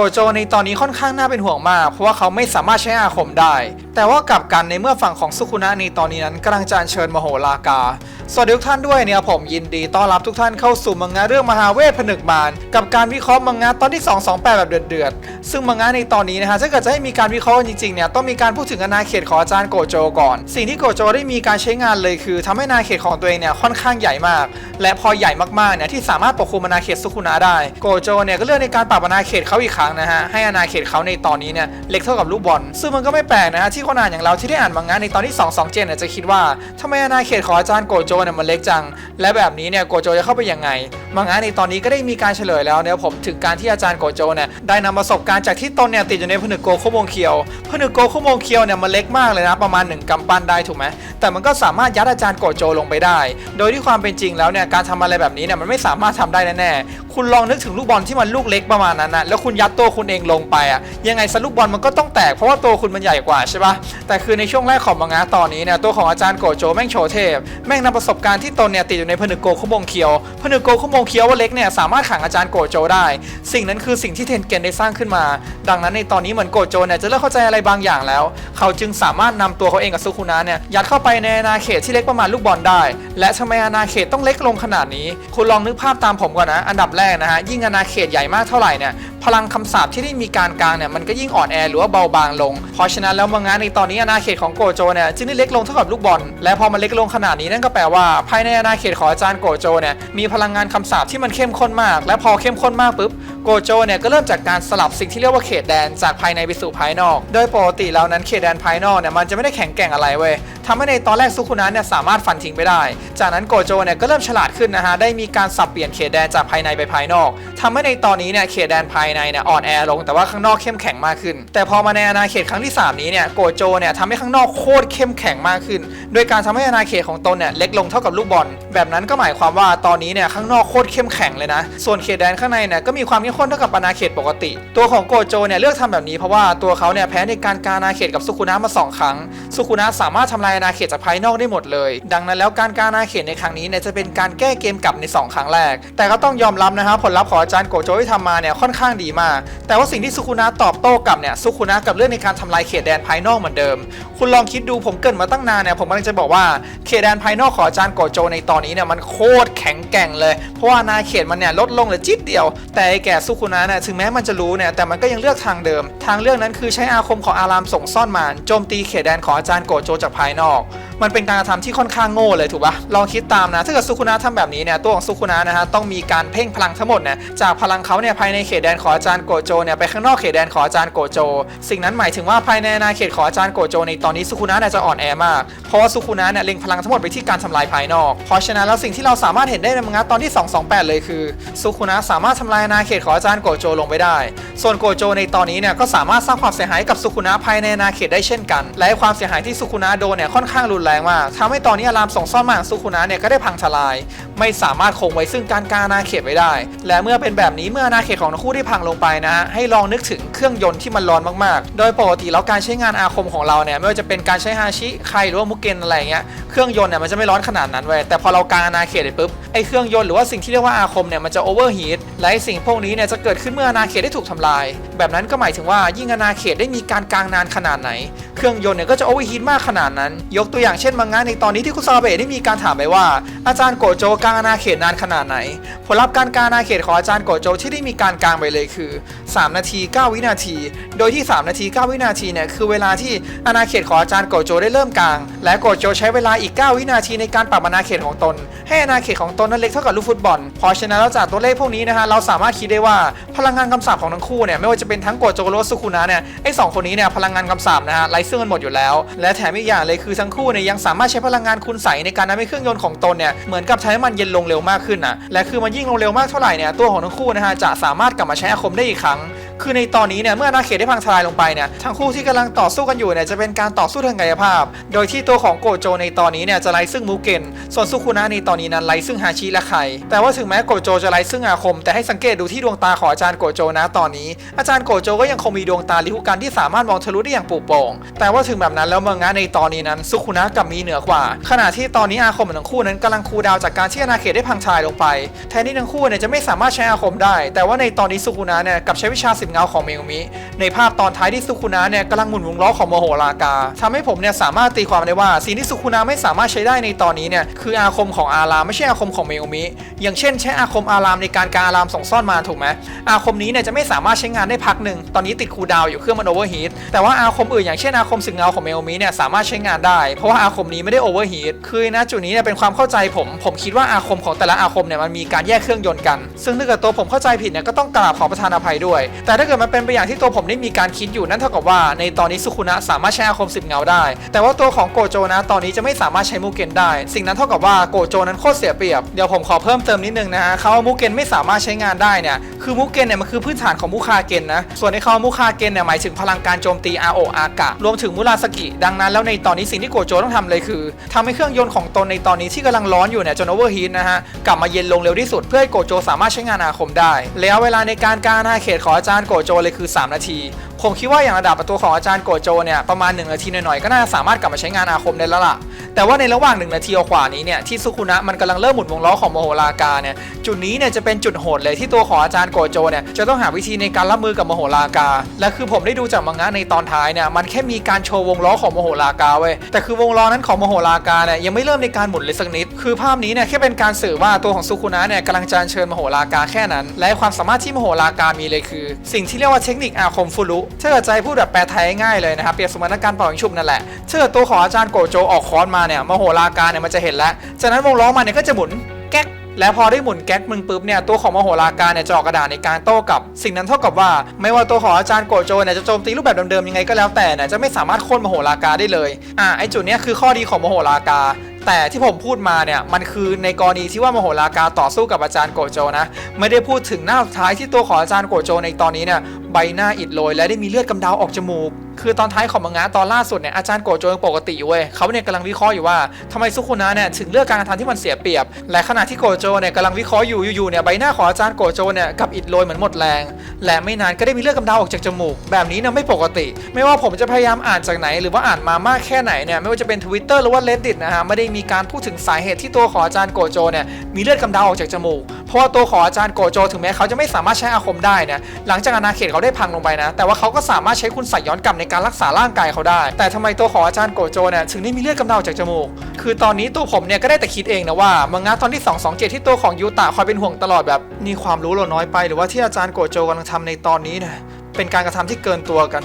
โกโจในตอนนี้ค่อนข้างน่าเป็นห่วงมาก เพราะว่าเขาไม่สามารถใช้อาคมได้ แต่ว่ากลับกันในเมื่อฝั่งของสุคุนะในตอนนี้นั้นกำลังจะเชิญมโหลากา สวัสดีทุกท่านด้วยเนี่ยผมยินดีต้อนรับทุกท่านเข้าสู่มังงะเรื่องมหาเวทผนึกมารกับการวิเคราะห์มังงะตอนที่ 228 แบบเดือดๆซึ่งมังงะในตอนนี้นะฮะถ้าเกิดจะให้มีการวิเคราะห์จริงๆเนี่ยต้องมีการพูดถึงอาณาเขตของอาจารย์โกโจก่อน สิ่งที่โกโจได้มีการใช้งานเลยคือทำให้อาณาเขตของตัวเองเนี่ยค่อนข้างใหญ่มาก และพอใหญ่มากๆเนี่ยที่สามารถปกคลุมอาณาเขตสุคุนะได้โกโจเนี่ยก็เลือกในการปรับอาณาเขตเขาอีกครั้งนะฮะให้อาณาเขตเขาในตอนนี้เนี่ยเล็กเท่ากับลูกบอล ซึ่งมันก็ไม่แปลกนะฮะที่คนอ่านอย่างเราที่ได้อ่านมังงะในตอนที่ 227เนี่ยจะคิดว่าทำไมอาณาเขตของอาจารย์โกโจเนี่ยมันเล็กจัง และแบบนี้เนี่ยโกโจจะเข้าไปยังไงมังงะในตอนนี้ก็ได้มีการเฉลยแล้วเนี่ยผมถึงการที่อาจารย์โกโจเนี่ยได้นำประสบการณ์จากที่ตนเนี่ยติดอยู่ในผนึกโกโคโมงเคียวผนึกโกโคโมงเคียวเนี่ยมันเล็กมากเลยนะประมาณ 1กำปั้นได้ถูกไหมแต่มันก็สามารถยัดอาจารย์โกโจลงไปได้ โดยที่ความเป็นจริงแล้วเนี่ยการทำอะไรแบบนี้เนี่ยมันไม่สามารถทำได้แน่ๆคุณลองนึกถึงลูกบอลที่มันลูกเล็กประมาณนั้นนะแล้วคุณยัดตัวคุณเองลงไปอะยังไงซะลูกบอลมันก็ต้องแตกเพราะว่าตัวคุณมันใหญ่กว่าใช่ปะแต่คือในช่วงแรกของมังงะตอนนี้เนี่ยตัวของอาจารย์โกโจแม่งโชว์เทพแม่งนำประสบการณ์ที่ตนเนี่ยติดอยู่ในผนึกโกคุโมงเคียวผนึกโกคุโมงเคียวว่าเล็กเนี่ยสามารถขังอาจารย์โกโจได้ สิ่งนั้นคือสิ่งที่เทนเกนได้สร้างขึ้นมา ดังนั้นในตอนนี้เหมือนโกโจเนี่ยจะเริ่มเข้าใจอะไรบางอย่างแล้ว เขาจึงสามารถนำตัวเขาเองกับซุคุนะเนี่ยยัดเข้าไปในอาณาเขตที่เล็กประมาณลูกบอลได้ และทำไมอาณาเขตต้องเล็กลงขนาดนี้ คุณลองนึกภาพตามผมก่อนนะ อันดับแรกนะฮะยิ่งอาณาเขตใหญ่มากเท่าไหร่เนี่ยพลังคำสาปที่ได้มีการกลางเนี่ยมันก็ยิ่งอ่อนแอหรือว่าเบาบางลง เพราะฉะนั้นแล้วมังงะในตอนนี้อาณาเขตของโกโจเนี่ยจึงได้เล็กลงเท่ากับลูกบอล และพอมันเล็กลงขนาดนี้นั่นก็แปลว่า ภายในอาณาเขตของอาจารย์โกโจเนี่ยมีพลังงานคำสาปที่มันเข้มข้นมาก และพอเข้มข้นมากปุ๊บโกโจเนี่ยก็เริ่มจากการสลับสิ่งที่เรียกว่าเขตแดนจากภายในไปสู่ภายนอก โดยปกติแล้วนั้นเขตแดนภายนอกเนี่ยมันจะไม่ได้แข็งแกร่งอะไรเว้ย ทำให้ในตอนแรกซุคุนะเนี่ยสามารถฟันทิ้งไปได้ จากนั้นโกโจเนี่ยก็เริ่มฉลาดขึ้นนะฮะได้มีการสับเปลี่ยนเขตแดนจากภายในไปภายนอกทำให้ในตอนนี้เนี่ยเขตแดนภายในเนี่ยอ่อนแอลงแต่ว่าข้างนอกเข้มแข็งมากขึ้น แต่พอมาในอาณาเขตครั้งที่ 3 นี้เนี่ยโกโจเนี่ยทำให้ข้างนอกโคตรเข้มแข็งมากขึ้น โดยการทำให้อาณาเขตของตนเนี่ยเล็กลงเท่ากับลูกบอล แบบนั้นก็หมายความว่าตอนนี้เนี่ยข้างนอกโคตรเข้มแข็งเลยนะ ส่วนเขตแดนข้างในเนี่ยก็มีความเข้มข้นเท่ากับอาณาเขตปกติ ตัวของโกโจเนี่ยเลือกทำแบบนี้เพราะว่าตัวเขาเนี่ยแพ้ในการการอาณาเขตกับสุคุนะมาสองครั้งสุคุนะสามารถทำลายอาณาเขตจากภายนอกได้หมดเลย ดังนั้นแล้วการการอาณาเขตในครั้งนี้เนี่ยจะเป็นการแก้เกมกลับใน 2 ครั้งแรก แต่ก็ต้องยอมรับนะครับผลลัพธ์ของอาจารย์โกโจที่ทำมาเนี่ยค่อนข้างดีมาก แต่ว่าสิ่งที่สุคุนะตอบโต้กลับเนี่ยสุคุนะกับเรื่องในการทำลายเขตแดนภายนอกเหมือนเดิม คุณลองคิดดูผมเกิดมาตั้งนานเนี่ยผมกำลังจะบอกว่าเขตแดนภายนอกของอาจารย์โกโจในตอนนี้เนี่ยมันโคตรแข็งแกร่งเลย เพราะว่านาเขตมันเนี่ยลดลงเหลือจิ๊ดเดียว แต่ไอแก่สุคุนะเนี่ยถึงแม้มันจะรู้เนี่ยแต่มันก็ยังเลือกทางเดิม ทางเลือกนั้นคือใช้อาคมของอารามส่งซ่อนมานโจมตีเขตแดนของอาจารย์โกโจจากภายนอก มันเป็นการกระทำที่ค่อนข้างโง่เลยถูกปะลองคิดตามนะถ้าเกิดสุคุนะทำแบบนี้เนี่ยตัวของสุคุนะนะฮะต้องมีการเพ่งพลังทั้งหมดเนี่ยจากพลังเขาเนี่ยภายในเขตแดนของอาจารย์โกโจเนี่ยไปข้างนอกเขตแดนของอาจารย์โกโจ สิ่งนั้นหมายถึงว่าภายในอาณาเขตของอาจารย์โกโจในตอนนี้สุคุนะเนี่ยจะอ่อนแอมากเพราะว่าสุคุนะเนี่ยเล็งพลังทั้งหมดไปที่การทำลายภายนอก เพราะฉะนั้นแล้วสิ่งที่เราสามารถเห็นได้ในมังงะตอนที่ 228 เลยคือสุคุนะสามารถทำลายอาณาเขตของอาจารย์โกโจลงไปได้ ส่วนโกโจในตอนนี้เนี่ยก็สามารถสร้างความเสียหายกับสุคุนะภายในอาณาเขตได้เช่นกัน และความเสียหายที่สุคุนะโดนเนี่ยค่อนข้างรุนแรงมากทำให้ตอนนี้อารามส่งซ่อนมาของสุคุนะเนี่ยก็ได้พังทลาย ไม่สามารถคงไว้ซึ่งการกาอาณาเขตไว้ได้ และเมื่อเป็นแบบนี้เมื่ออาณาเขตของทั้งคู่ได้พังลงไปนะฮะให้ลองนึกถึงเครื่องยนต์ที่มันร้อนมากๆ โดยปกติแล้วการใช้งานอาคมของเราเนี่ยไม่ว่าจะเป็นการใช้ฮาชิไคหรือว่ามุกเกนอะไรเงี้ยเครื่องยนต์เนี่ยมันจะไม่ร้อนขนาดนั้นเว้ยแต่พอเรากาอาณาเขตไปปุ๊บไอ้เครื่องยนต์หรือว่าสิ่งที่เรียกว่าอาคมเนี่ยมันจะโอเวอร์ฮีทและสิ่งพวกนี้เนี่ยจะเกิดขึ้นเมื่ออาณาเขตได้ถูกทำลาย แบบนั้นก็หมายถึงว่ายิ่งอาณาเขตได้มีการกลางนานขนาดไหน เครื่องยนต์เนี่ยก็จะโอเวอร์ฮีทมากขนาดนั้น ยกตัวอย่างเช่นมังงะในตอนนี้ที่คุณซาเบะได้มีการถามไปว่า อาจารย์โกโจกางอาณาเขตนานขนาดไหน ผลลัพธ์การกางอาณาเขตของอาจารย์โกโจที่ได้มีการกางไปเลยคือ 3 นาที 9 วินาที โดยที่ 3 นาที 9 วินาทีเนี่ยคือเวลาที่อาณาเขตของอาจารย์โกโจได้เริ่มกาง และโกโจใช้เวลาอีก 9 วินาทีในการปรับอาณาเขตของตน ให้อาณาเขตของตนนั้นเล็กเท่ากับลูกฟุตบอลเพราะฉะนั้นแล้วจากตัวเลขพวกนี้นะฮะเราสามารถคิดได้ว่าพลังงานคำสาปของทั้งคู่เนี่ยไม่ว่าจะเป็นทั้งโกโจหรือว่าสุคุนะเนี่ยไอ้สองคนนี้เนี่ยพลังงานคำสาปนะฮะไร้ซึ่งกันหมดอยู่แล้ว และแถมอีกอย่างเลยคือทั้งคู่เนี่ยยังสามารถใช้พลังงานคุณใสในการทำให้เครื่องยนต์ของตนเนี่ยเหมือนกับใช้น้ำมันเย็นลงเร็วมากขึ้นนะและคือมันยิ่งลงเร็วมากเท่าไหร่เนี่ยตัวของทั้งคู่นะฮะจะสามารถกลับมาใช้อาคมได้อีกครั้ง คือในตอนนี้เนี่ยเมื่ออาณาเขตได้พังทลายลงไปเนี่ยทั้งคู่ที่กำลังต่อสู้กันอยู่เนี่ยจะเป็นการต่อสู้ทางกายภาพ โดยที่ตัวของโกโจในตอนนี้เนี่ยจะไร้ซึ่งมูเกนส่วนสุคุนะในตอนนี้นั้นไร้ซึ่งฮาชิและไคแต่ว่าถึงแม้โกโจจะไร้ซึ่งอาคม แต่ให้สังเกตดูที่ดวงตาของอาจารย์โกโจนะตอนนี้ อาจารย์โกโจก็ยังคงมีดวงตาลิหุกันที่สามารถมองทะลุได้อย่างปลุโปร่งแต่ว่าถึงแบบนั้นแล้วเมืองงะในตอนนี้นั้นสุคุนะกับมีเหนือกว่า ขณะที่ตอนนี้อาคมของทั้งคู่นั้นกำลังคูดาวจากการที่อาณาเขตได้พังทลายลงไปแทนที่ทั้งคู่เนี่ยจะไม่สามารถใช้อาคมได้ แต่ว่าในตอนนี้สุคุนะเนี่ยกับใช้วิชาสิบบเงาของเมกุมิในภาพตอนท้ายที่สุคุนะเนี่ยกำลังหมุนวงล้อของโมโหลากาทำให้ผมเนี่ยสามารถตีความได้ว่าสิ่งที่สุคุนะไม่สามารถใช้ได้ในตอนนี้เนี่ยคืออาคมของอารามไม่ใช่อาคมของเมกุมิอย่างเช่น ใช้อาคมอารามในการการอารามส่งซ่อนมาถูกไหมอาคมนี้เนี่ยจะไม่สามารถใช้งานได้พักหนึ่งตอนนี้ติดคูดาวอยู่เครื่องมันโอเวอร์ฮีทแต่ว่าอาคมอื่นอย่างเช่นอาคมสึกเงาของเมกุมิเนี่ยสามารถใช้งานได้ เพราะว่าอาคมนี้ไม่ได้โอเวอร์ฮีทคือนะจุดนี้เนี่ยเป็นความเข้าใจผม ผมคิดว่าอาคมของแต่ละอาคมเนี่ยมันมีการแยกเครื่องยนต์กัน ซึ่งถ้าเกิดตัวผมเข้าใจผิดเนี่ยก็ต้องกราบขอประทานอภัยด้วย แต่ถ้าเกิดมันเป็นไปอย่างที่ตัวผมได้มีการคิดอยู่นั่นเท่ากับว่าในตอนนี้สุคุนะสามารถใช้อาคมสิบเงาได้ แต่ว่าตัวของโกโจนะตอนนี้จะไม่สามารถใช้มูเกนได้ สิ่งนั้นเท่ากับว่าโกโจนั้นโคตรเสียเปรียบเดี๋ยวผมขอเพิ่มเติมนิดนึงนะฮะเขาว่ามูเกนไม่สามารถใช้งานได้เนี่ยคือมูเกนเนี่ยมันคือพื้นฐานของมูคาเกนนะส่วนในคำว่ามูคาเกนเนี่ยหมายถึงพลังการโจมตีอาโออากะรวมถึงมุราสกิ ดังนั้นแล้วในตอนนี้สิ่งที่โกโจต้องทำเลยคือทำให้เครื่องยนต์ของตนในตอนนี้ที่กำลังร้อนอยู่เนี่ยจนโอเวอร์ฮีทนะฮะกลับมาเย็นลงเร็วที่สุดเพื่อให้โกโจสามารถใช้งานอาคมได้ แล้วเวลาในการการอาณาเขตของอาจารย์โกโจเลยคือ 3 นาที ผมคิดว่าอย่างระดับประตูของอาจารย์โกโจเนี่ยประมาณ 1 นาทีหน่อยๆ ก็น่าจะสามารถกลับมาใช้งานอาคมได้แล้วล่ะ แต่ว่าในระหว่าง 1 นาทีกว่านี้เนี่ยที่ซุคุนะมันกำลังเริ่มหมุนวงล้อของโมโหรากาเนี่ยจุดนี้เนี่ยจะเป็นจุดโหดเลยที่ตัวของอาจารย์โกโจเนี่ยจะต้องหาวิธีในการรับมือกับโมโหรากา และคือผมได้ดูจากมังงะในตอนท้ายเนี่ยมันแค่มีการโชว์วงล้อของโมโหรากาเว้ยแต่คือวงล้อนั้นของโมโหรากาเนี่ยยังไม่เริ่มในการหมุนเลยสักนิด คือภาพนี้เนี่ยแค่เป็นการสื่อว่าตัวของซุคุนะเนี่ยกำลังจะเชิญโมโหรากาแค่นั้น และความสามารถที่โมโหรากามีเลยคือ สิ่งที่เรียกว่าเทคนิคอาคมฟุรุถ้าเกิดใจพูดแบบแปลไทยง่ายเลยนะครับเปรียบเสมือนนักการเป่ายิงฉุบนั่นแหละถ้าเกิดตัวของอาจารย์โกโจออกคอนมาเนี่ยโมโหราการเนี่ยมันจะเห็นแล้ว จากนั้นวงล้อมันเนี่ยก็จะหมุนแก๊กแล้วพอได้หมุนแก๊กมึงปุ๊บเนี่ยตัวของมโหราการเนี่ยจะออกกระดาษในการโต้กลับ สิ่งนั้นเท่ากับว่า ไม่ว่าตัวของอาจารย์โกโจเนี่ยจะโจมตีรูปแบบเดิมๆยังไงก็แล้วแต่เนี่ยจะไม่สามารถโค่นมโหราการได้เลยอ่าไอจุดเนี้ยคือข้อดีของมโหราการ แต่ที่ผมพูดมาเนี่ยมันคือในกรณีที่ว่ามโหรากาต่อสู้กับอาจารย์โกโจนะ ไม่ได้พูดถึงหน้าสุดท้ายที่ตัวของอาจารย์โกโจในตอนนี้เนี่ยใบหน้าอิดโรยและได้มีเลือดกำเดาออกจมูก คือตอนท้ายของมังงะตอนล่าสุดเนี่ยอาจารย์โกโจยังปกติอยู่เว้ยเขาเนี่ยกำลังวิเคราะห์อยู่ว่าทำไมซุคุนะเนี่ยถึงเลือกการกระทำที่มันเสียเปรียบ และขณะที่โกโจเนี่ยกำลังวิเคราะห์อยู่อยู่เนี่ยใบหน้าของอาจารย์โกโจเนี่ยกับอิดโรยเหมือนหมดแรง และไม่นานก็ได้มีเลือดกำเดาออกจากจมูก แบบนี้เนี่ยไม่ปกติ ไม่ว่าผมจะพยายามอ่านจากไหน หรือว่าอ่านมามากแค่ไหนเนี่ยไม่ว่าจะเป็น Twitter หรือว่า Reddit นะฮะไม่ได้มีการพูดถึงสาเหตุที่ตัวของอาจารย์โกโจเนี่ยมีเลือดกำเดาออกจากจมูกเพราะว่าตัวของอาจารย์โกโจ ถึงแม้เขาจะไม่สามารถใช้อาคมได้เนี่ยหลังจากอาณาเขตเขาได้พังลงไปนะ แต่ว่าเขาก็สามารถใช้คุณใส่ย้อนกลับในการรักษาร่างกายเขาได้ แต่ทำไมตัวของอาจารย์โกโจเนี่ยถึงได้มีเลือดกำเดาจากจมูก คือตอนนี้ตัวผมเนี่ยก็ได้แต่คิดเองนะว่ามังงะตอนที่ 227 ที่ตัวของยูตะคอยเป็นห่วงตลอดแบบนี่ความรู้เราน้อยไป หรือว่าที่อาจารย์โกโจกำลังทำในตอนนี้เนี่ยเป็นการกระทำที่เกินตัวกัน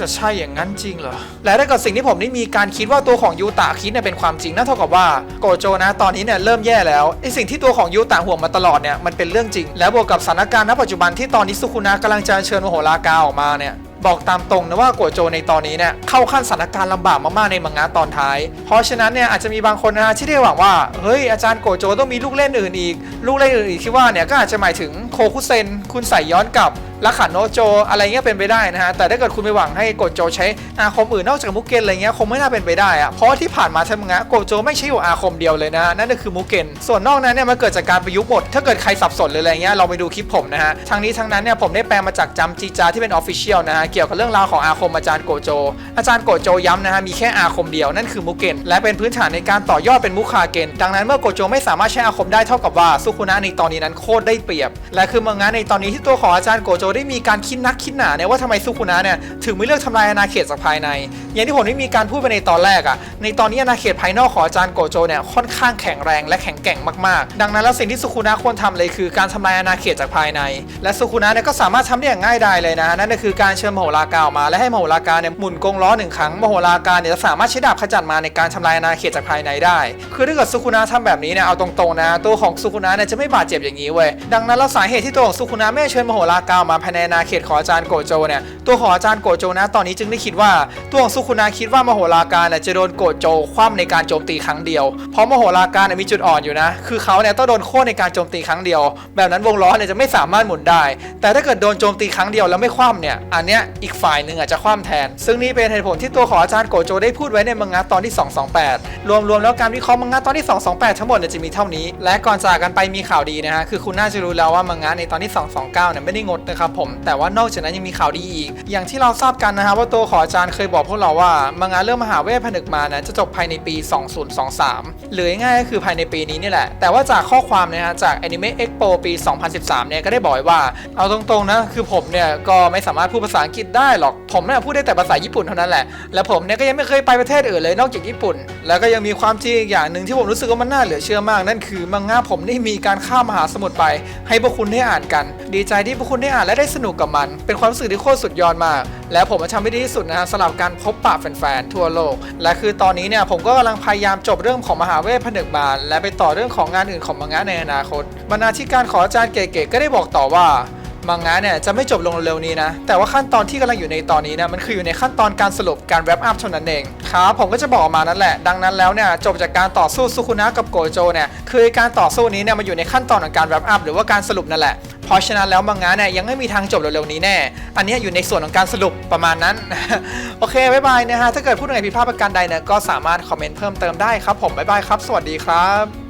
จะใช่อย่างนั้นจริงเหรอ และถ้าเกิดสิ่งที่ผมได้มีการคิดว่าตัวของยูตะคิดเนี่ยเป็นความจริงนั่นเท่ากับว่าโกโจนะตอนนี้เนี่ยเริ่มแย่แล้วไอสิ่งที่ตัวของยูตะห่วงมาตลอดเนี่ยมันเป็นเรื่องจริง แล้วบวกกับสถานการณ์ณปัจจุบันที่ตอนนี้สุคุนะกำลังจะเชิญโมโหรากาออกมาเนี่ย บอกตามตรงนะว่าโกโจในตอนนี้เนี่ยเข้าขั้นสถานการณ์ลำบากมากๆในมังงะตอนท้าย เพราะฉะนั้นเนี่ยอาจจะมีบางคนนะที่ได้หวังว่าเฮ้ยอาจารย์โกโจต้องมีลูกเล่นอื่นอีก ลูกเล่นอื่นอีกที่ว่าเนี่ยก็อาจจะหมายถึงโคคุเซนคุณใส่ย้อนกลับ ลักขันโนโจอะไรเงี้ยเป็นไปได้นะฮะแต่ถ้าเกิดคุณไปหวังให้โกโจใช้อาคมอื่นนอกจากมุกเกนอะไรเงี้ยคงไม่น่าเป็นไปได้อะเพราะที่ผ่านมาทั้งมังะโกโจไม่ใช่อยู่อาคมเดียวเลยนะนั่นก็คือมุกเกนส่วนนอกนั้นเนี่ยมันเกิดจากการประยุกต์บทถ้าเกิดใครสับสนหรืออะไรเงี้ยเราไปดูคลิปผมนะฮะทั้งนี้ทั้งนั้นเนี่ยผมได้แปลมาจากจำจีจาที่เป็นออฟฟิเชียลนะฮะเกี่ยวกับเรื่องราวของอาคมอาจารย์โกโจ อาจารย์โกโจย้ำนะฮะมีแค่อาคมเดียวนั่นคือมุกเกนและเป็นพื้นฐานในการต่อยอดเป็นมุคาเกนดังนั้นเมื่อโกโจไม่สามารถใช้อาคมได้เท่ากับว่าซุคุนะในตอนนี้นั้นโคตรได้เปรียบ และคือมังงะในตอนนี้ที่ตัวของอาจารย์โกโจได้มีการคิดนักคิดหนาเนี่ยว่าทำไมซุคุนะเนี่ยถึงไม่เลือกทำลายอาณาเขตจากภายใน อย่างที่ผมได้มีการพูดไปในตอนแรกอะในตอนนี้อาณาเขตภายนอกของอาจารย์โกโจเนี่ยค่อนข้างแข็งแรงและแข็งแกร่งมากๆ ดังนั้นแล้วสิ่งที่ซุคุนะควรทำเลยคือการทำลายอาณาเขตจากภายใน และซุคุนะเนี่ยก็สามารถทำได้อย่างง่ายดายเลยนะนั่นก็คือการเชิญมโหรากาออกมาและให้มโหรากาเนี่ยหมุนกงล้อหนึ่งครั้งมโหรากาเนี่ยจะสามารถใช้ดาบขจัดมาในการทำลายอาณาเขตจากภายในได้ คือถ้าเกิดซุคุนะทำแบบนี้เนี่ยเอาตรงๆนะตัวของซุคุนะเนี่ยจะไม่บาดเจ็บอย่างนี้เว้ยดังนั้นแล้วสาเหตุที่ตัวของซุคุนะไม่เชิญมโหรากามาภายในอาเขตของอาจารย์โกโจเนี่ยตัวของอาจารย์โกโจนะตอนนี้จึงได้คิดว่าตัวของซุคุนะคิดว่ามโหรากาเนี่ยจะโดนโกโจคว่ำในการโจมตีครั้งเดียว เพราะมโหรากาเนี่ยมีจุดอ่อนอยู่นะ คือเขาเนี่ยต้องโดนโค่นในการโจมตีครั้งเดียว แบบนั้นวงล้อเนี่ยจะไม่สามารถหมุนได้ แต่ถ้าเกิดโดนโจมตีครั้งเดียวแล้วไม่คว่ำเนี่ยอันเนี้ยอีกฝ่ายหนึ่งอาจจะคว่ำแทน ซึ่งนี่เป็นเหตุผลที่ตัวของอาจารย์โกโจได้พูดไว้ในมังงะตอนที่ 228 รวมๆแล้วการวิเคราะห์มังงะตอนที่ 228 ทั้งหมดเนี่ยจะมีเท่านี้ และก่อนจากกันไปมีข่าวดีนะฮะคือคุณน่าจะรู้แล้วว่ามังงะในตอนที่ 229 เนี่ยไม่ได้งดนะครับนะครับผมแต่ว่านอกจากนั้นยังมีข่าวดีอีก อย่างที่เราทราบกันนะฮะว่าตัวของอาจารย์เคยบอกพวกเราว่ามังงะเรื่องมหาเวทผนึกมานะจะจบภายในปี 2023 หรือง่ายๆก็คือภายในปีนี้นี่แหละ แต่ว่าจากข้อความนะฮะจาก Anime Expo ปี 2013 เนี่ยก็ได้บอกว่า เอาตรงๆนะคือผมเนี่ยก็ไม่สามารถพูดภาษาอังกฤษได้หรอก ผมเนี่ยพูดได้แต่ภาษาญี่ปุ่นเท่านั้นแหละ และผมเนี่ยก็ยังไม่เคยไปประเทศอื่นเลยนอกจากญี่ปุ่น แล้วก็ยังมีความจริงอีกอย่างหนึ่งที่ผมรู้สึกว่ามันน่าเหลือเชื่อมาก นั่นคือมังงะผมได้มีการข้ามมหาสมุทรไป ให้พวกคุณได้อ่านกัน ดีใจที่พวกคุณได้อ่านและได้สนุกกับมัน เป็นความรู้สึกที่โคตรสุดยอดมาก และผมจะทำให้ดีที่สุดนะฮะสำหรับการพบปะแฟนๆทั่วโลก และคือตอนนี้เนี่ยผมก็กำลังพยายามจบเรื่องของมหาเวทผนึกมารและไปต่อเรื่องของงานอื่นของมังงะในอนาคตบรรณาธิการของอาจารย์เก๋ๆก็ได้บอกต่อว่า มังงะเนี่ยจะไม่จบลงเร็วๆนี้นะ แต่ว่าขั้นตอนที่กำลังอยู่ในตอนนี้นะมันคืออยู่ในขั้นตอนการสรุปการแรปอัพเท่านั้นเองครับผมก็จะบอกมานั่นแหละ ดังนั้นแล้วเนี่ยจบจากการต่อสู้ซุคุนะกับโกโจเนี่ยคือการต่อสู้นี้เนี่ยมันอยู่ในขั้นตอนของการแรปอัพหรือว่าการสรุปนั่นแหละเพราะฉะนั้นแล้วมังงะเนี่ยยังไม่มีทางจบเร็วๆนี้แน่ อันนี้อยู่ในส่วนของการสรุปประมาณนั้น โอเค บ๊ายบายนะฮะ ถ้าเกิดพูดอะไรผิดพลาดประการใดเนี่ยก็สามารถคอมเมนต์เพิ่มเติมได้ครับผม บ๊ายบายครับ สวัสดีครับ